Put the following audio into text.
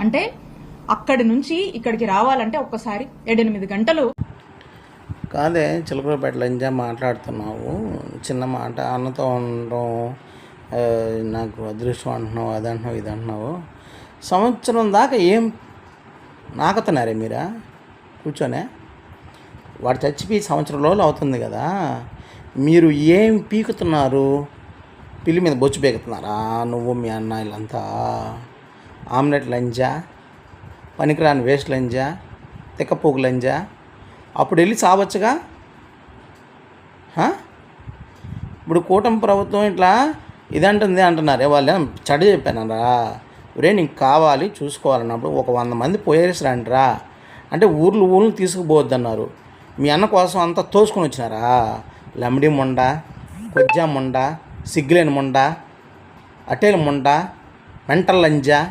అంటే అక్కడి నుంచి ఇక్కడికి రావాలంటే ఒక్కసారి ఏడెనిమిది గంటలు. కాదే చిలకలపేట లంజా మాట్లాడుతున్నావు. చిన్న మాట అన్నతో ఉండడం నాకు అదృష్టం అంటున్నావు అది అంటున్నావు ఇది అంటున్నావు సంవత్సరం దాకా ఏం నాకుతున్నారే మీరా? కూర్చొనే. వాడు చచ్చిపోయి సంవత్సరం రోజులు అవుతుంది కదా. మీరు ఏం పీకుతున్నారు? పిల్లి మీద బొచ్చు పీకుతున్నారా? నువ్వు మీ అన్న వీళ్ళంతా ఆమ్లెట్ లంజా పనికిరాని వేస్ట్ లంజా తిక్కపోగు లంజా. అప్పుడు వెళ్ళి చావచ్చుగా? ఇప్పుడు కూటమి ప్రభుత్వం ఇట్లా ఇదంటుంది అంటున్నారు. వాళ్ళు ఏం చెడు చెప్పానరా. ఒరే నీకు కావాలి చూసుకోవాలన్నప్పుడు ఒక వంద మంది పోయేసి అంటే ఊర్లు ఊర్లు తీసుకుపోవద్దన్నారు. మీ అన్న కోసం అంతా తోసుకొని వచ్చినారా? లమిడి ముండ కొజ్జా ముండ సిగ్గులేని ముండ అటేల ముండ మెంటల్ లంజా